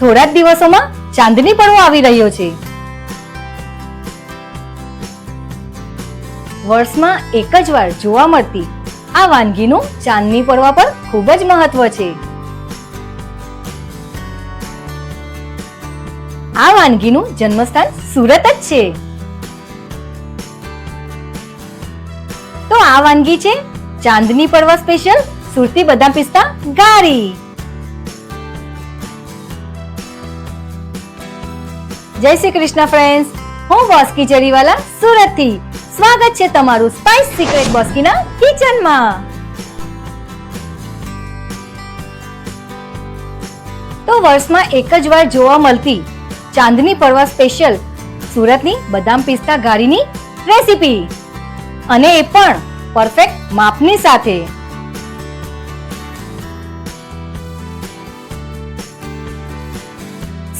થોડા જ દિવસોમાં ચાંદની પર્વ આવી રહ્યો છે. વર્ષમાં એક જ વાર જોવા મળતી આ વાનગીનું ચાંદની પર્વ પર ખૂબ જ મહત્વ છે. આ વાનગીનું જન્મસ્થાન સુરત જ છે. તો આ વાનગી છે ચાંદની પર્વ સ્પેશિયલ સુરતી બદામ પિસ્તા ગારી. જય શ્રી કૃષ્ણ ફ્રેન્ડ્સ હું બોસ્કી જરીવાલા સુરતથી. સ્વાગત છે તમારું સ્પાઇસ સિક્રેટ બોસ્કીના કિચનમાં તો વર્ષમાં એક જ વાર જોવા મળતી ચાંદની પરવા સ્પેશિયલ સુરતની બદામ પિસ્તા ગારીની રેસીપી અને એ પણ પરફેક્ટ માપની સાથે.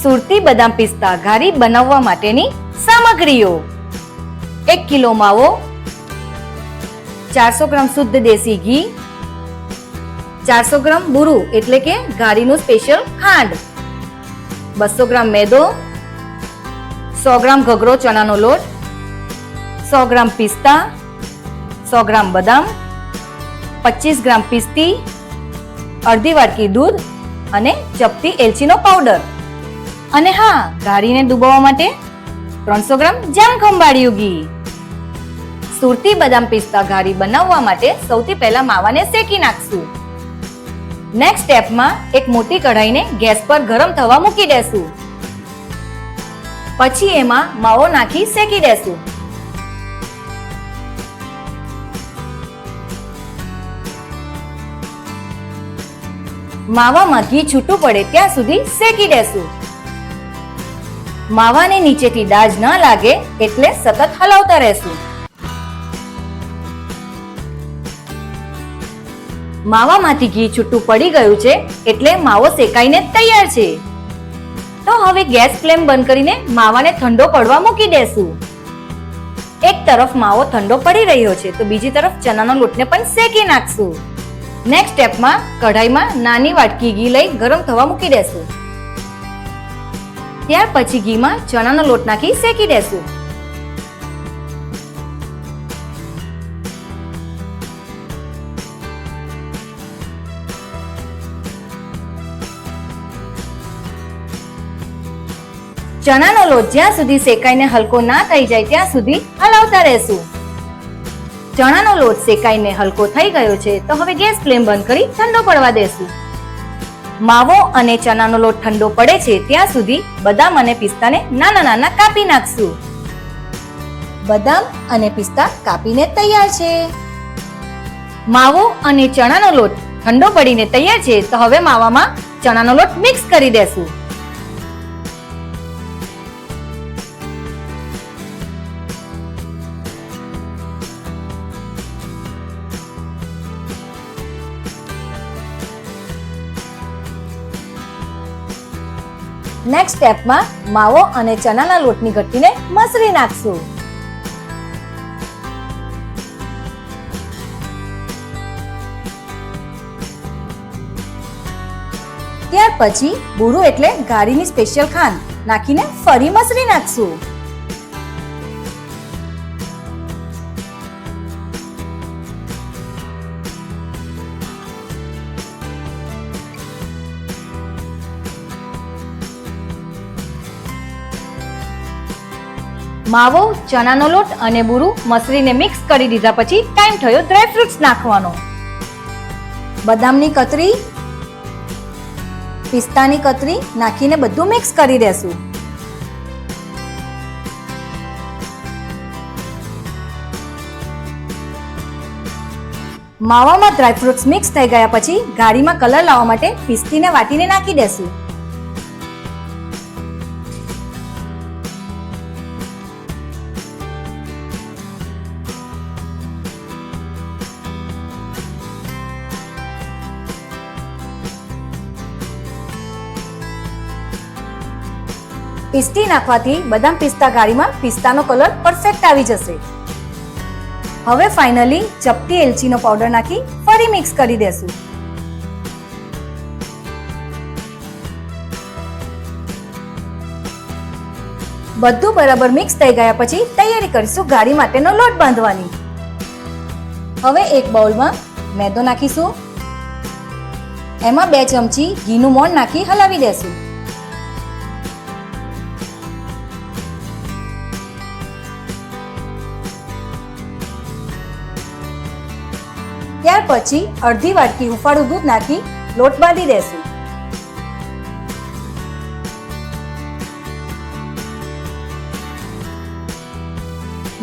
સુરતી બદામ પિસ્તા ઘારી બનાવવા માટેની સામગ્રીઓ. એક કિલો માવો, ચારસો ગ્રામ શુદ્ધ દેશી ઘી, ચારસો ગ્રામ બુરુ એટલે કે ઘારીનું સ્પેશિયલ ખાંડ, બસો ગ્રામ મેદો, સો ગ્રામ ઘઘરો ચણાનો લોટ, સો ગ્રામ પિસ્તા, સો ગ્રામ બદામ, પચીસ ગ્રામ પિસ્તી, અડધી વાટકી દૂધ અને ચપટી એલચીનો પાવડર. અને હા, ગાડીને ડૂબાવવા માટે ત્રણસો ગ્રામ જામ ખંભાળિયું ઘી સુરતી બદામ પિસ્તા ઘારી બનાવવા માટે સૌથી પહેલા માવાને શેકી નાખશું. નેક્સ્ટ સ્ટેપમાં એક મોટી કઢાઈને ગેસ પર ગરમ થવા મૂકી દેશું. પછી એમાં માવો નાખી શેકી દેશું. માવામાં ઘી છૂટું પડે ત્યાં સુધી શેકી દેશું. માવાને નીચેથી દાજ ન લાગે એટલે સતત હલાવતા રહેશું. માવામાંથી ઘી છૂટું પડી ગયું છે એટલે માવો શેકાઈને તૈયાર છે. તો હવે ગેસ ફ્લેમ બંધ કરીને માવાને ઠંડો પડવા મૂકી દેશું. એક તરફ માવો ઠંડો પડી રહ્યો છે તો બીજી તરફ ચણાનો લોટને પણ શેકી નાખશું. નેક્સ્ટ સ્ટેપમાં કઢાઈમાં નાની વાટકી ઘી લઈ ગરમ થવા મૂકી દેશું. ત્યાર પછી ઘીમાં ચણાનો લોટ નાખી શેકી દેશું. ચણાનો લોટ જ્યાં સુધી શેકાઈને હલકો ના થઈ જાય ત્યાં સુધી હલાવતા રહેશું. ચણાનો લોટ શેકાઈને હલકો થઈ ગયો છે તો હવે ગેસ ફ્લેમ બંધ કરી ઠંડો પડવા દેશું. માવો અને ચણાનો લોટ ઠંડો પડે છે, ત્યાં સુધી બદામ અને પિસ્તાને નાના નાના કાપી નાખશું. બદામ અને પિસ્તા કાપીને તૈયાર છે. માવો અને ચણાનો લોટ ઠંડો પડીને તૈયાર છે, તો હવે માવામાં ચણાનો લોટ મિક્સ કરી દેશું. નેક્સ્ટ સ્ટેપમાં માવો અને ચણાના લોટની ગઠ્ઠીને મસળી નાખશું. ત્યાર પછી બુરુ એટલે ગાડીની સ્પેશિયલ ખાંડ નાખીને ફરી મસળી નાખશું. માવો, ચણાનો લોટ અને બુરુ મસળીને મિક્સ કરી દીધા પછી ટાઈમ થયો ડ્રાય ફ્રૂટ્સ નાખવાનો. બદામની કતરી, પિસ્તાની કતરી નાખીને બધું મિક્સ કરી દેશું. માવામાં ડ્રાય ફ્રૂટ્સ મિક્સ થઈ ગયા પછી ગાડીમાં કલર લાવવા માટે પિસ્તીને વાટીને નાખી દેશું. પિસ્તી નાખવાથી બદામ પિસ્તા ગાળીમાં પિસ્તાનો કલર પરફેક્ટ આવી જશે. હવે ફાઇનલી ચપટી એલચીનો પાવડર નાખી ફરી મિક્સ કરી દેશું. બધું બરાબર મિક્સ થઈ ગયા પછી તૈયારી કરીશું ગાડી માટેનો લોટ બાંધવાની. હવે એક બાઉલમાં મેદો નાખીશું. એમાં બે ચમચી ઘીનું મોણ નાખી હલાવી દેશું. ત્યાર પછી અડધી વાટકી હુંફાળું દૂધ નાખી લોટ બાંધી દેશું.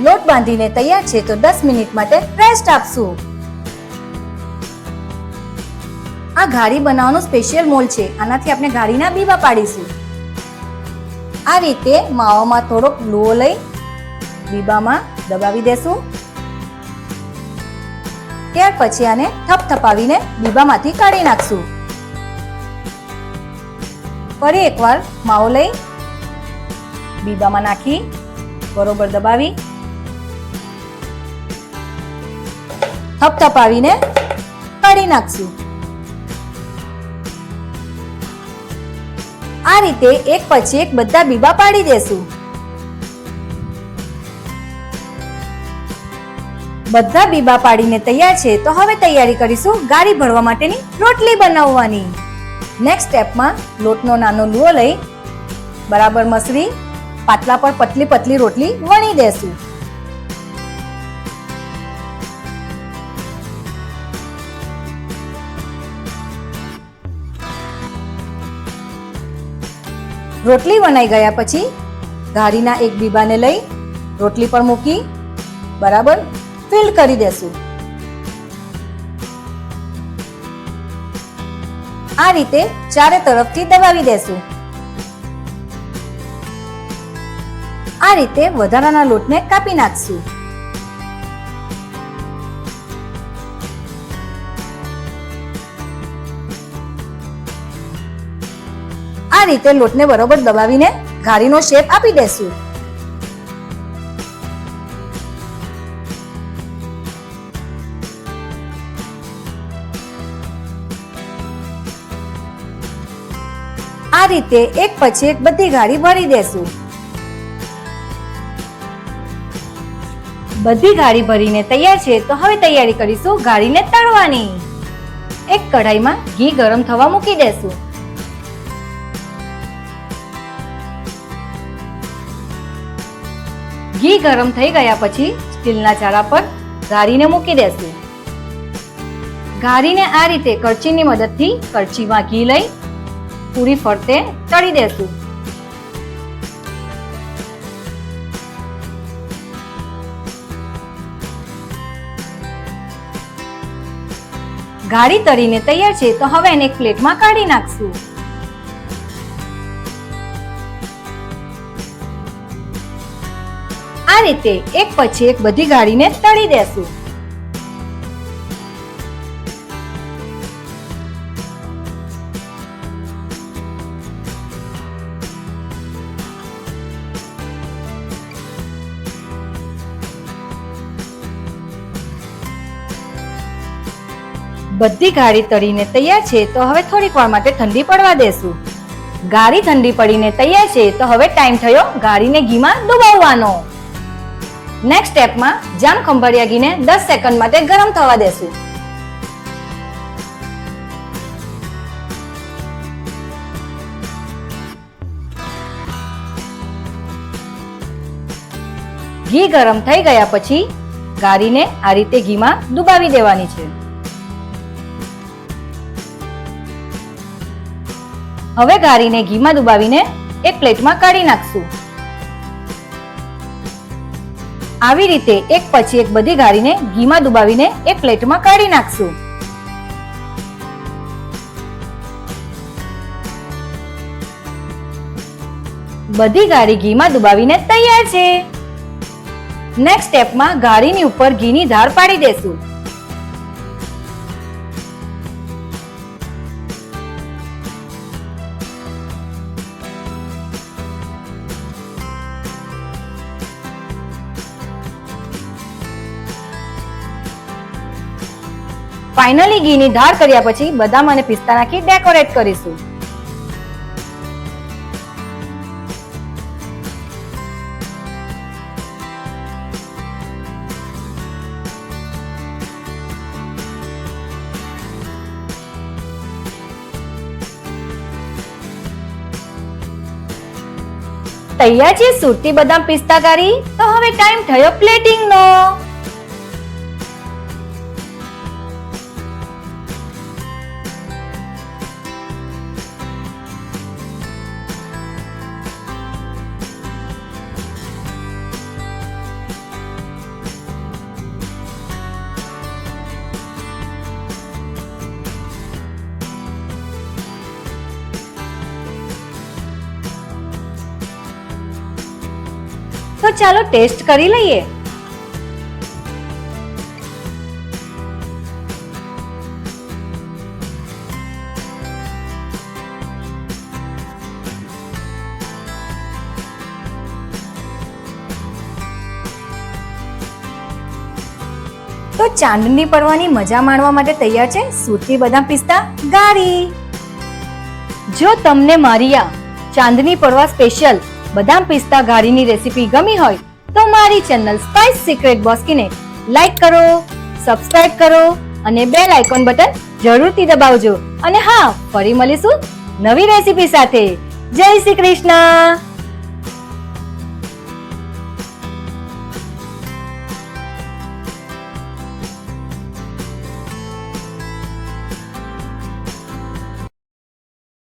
લોટ બાંધીને તૈયાર છે તો દસ મિનિટ માટે રેસ્ટ આપશું. આ ઘારી બનાવવાનો સ્પેશિયલ મોલ છે, આનાથી આપણે ઘારીના બીબા પાડીશું. આ રીતે માવામાં થોડોક લોહો લઈ બીબામાં દબાવી દેશું. ત્યાર પછી આને થપથપાવીને બીબામાંથી કાઢી નાખશું. ફરી એકવાર માવો લઈ બીબામાં નાખી, બરોબર દબાવી. થપથપાવીને કાઢી નાખશું. આ રીતે એક પછી એક બધા બીબા પાડી દેશું. બધા બીબા પાડીને તૈયાર છે, તો હવે તૈયારી કરીશું ગાડી ભરવા માટેની રોટલી બનાવવાની. નેક્સ્ટ સ્ટેપમાં લોટનો નાનો લુઓ લઈ બરાબર મસરી પાટલા પર પતલી પતલી રોટલી વણી દેશું. રોટલી વણાઈ ગયા પછી ઘારીના એક બીબાને લઈ રોટલી પર મૂકી બરાબર ફિલ કરી દેશું. આ રીતે ચારે તરફથી દબાવી દેશું. આ રીતે વધારાના લોટને કાપી નાખશું. આ રીતે લોટને બરોબર દબાવીને ઘારીનો શેપ આપી દેશું. આ રીતે એક પછી એક બધી ગાડી ભરી દેશું. બધી ગાડી ભરીને તૈયાર છે તો હવે તૈયારી કરીશું ગાડીને તળવાની. એક કઢાઈમાં ઘી ગરમ થવા મૂકી દેશું. ઘી ગરમ થઈ ગયા પછી સ્ટીલના ચારા પર ગારીને મૂકી દેશું. ગારીને આ રીતે કરચીની મદદથી કરચીમાં ઘી લઈ પૂરી ફરતે તળી દેશું. ગાડી તળીને તૈયાર છે, તો હવે એને એક પ્લેટમાં કાઢી નાખશું. આ રીતે એક પછી એક બધી ગાડીને તળી દેશું. બધી ગાડી તળીને તૈયાર છે, તો હવે થોડીક વાર માટે ઠંડી પડવા દેશું. ગાડી ઠંડી પડીને તૈયાર છે, તો હવે ટાઈમ થયો ગાડીને ઘીમાં ડુબાવવાનો. નેક્સ્ટ સ્ટેપમાં જામ ખંભાળિયા ઘીને દસ સેકન્ડ માટે ગરમ થવા દેશું. ઘી ગરમ થઈ ગયા પછી ગાડીને આ રીતે ઘીમાં ડુબાવી દેવાની છે. હવે ગારીને ઘીમાં ડુબાવીને એક પ્લેટમાં કાઢી નાખશું. આવી રીતે એક પછી એક બધી ગારીને ઘીમાં ડુબાવીને એક પ્લેટમાં કાઢી નાખશું. બધી ગારી ઘીમાં ડુબાવીને તૈયાર છે. નેક્સ્ટ સ્ટેપમાં ગારીની ઉપર ઘીની ધાર પાડી દેશું. ફાઇનલી ઘીની ધાર કર્યા પછી બદામ અને પિસ્તા નાખી ડેકોરેટ કરીશું. તૈયાર છે સુરતી બદામ પિસ્તા કરી તો હવે ટાઈમ થયો પ્લેટિંગ નો. તો ચાલો ટેસ્ટ કરી લઈએ. તો ચાંદની પડવાની મજા માણવા માટે તૈયાર છે સુરતી બદામ પિસ્તા, ગારી. જો તમને મારી આ ચાંદની પડવા સ્પેશિયલ બદામ પિસ્તા ઘારીની રેસીપી ગમી હોય તો મારી ચેનલ સ્પાઇસ સિક્રેટ બોસ્કીને લાઈક કરો સબસ્ક્રાઇબ કરો અને બેલ આઇકોન બટન જરૂરથી દબાવજો. અને હા, ફરી મળીશું નવી રેસીપી સાથે. જય શ્રી કૃષ્ણ.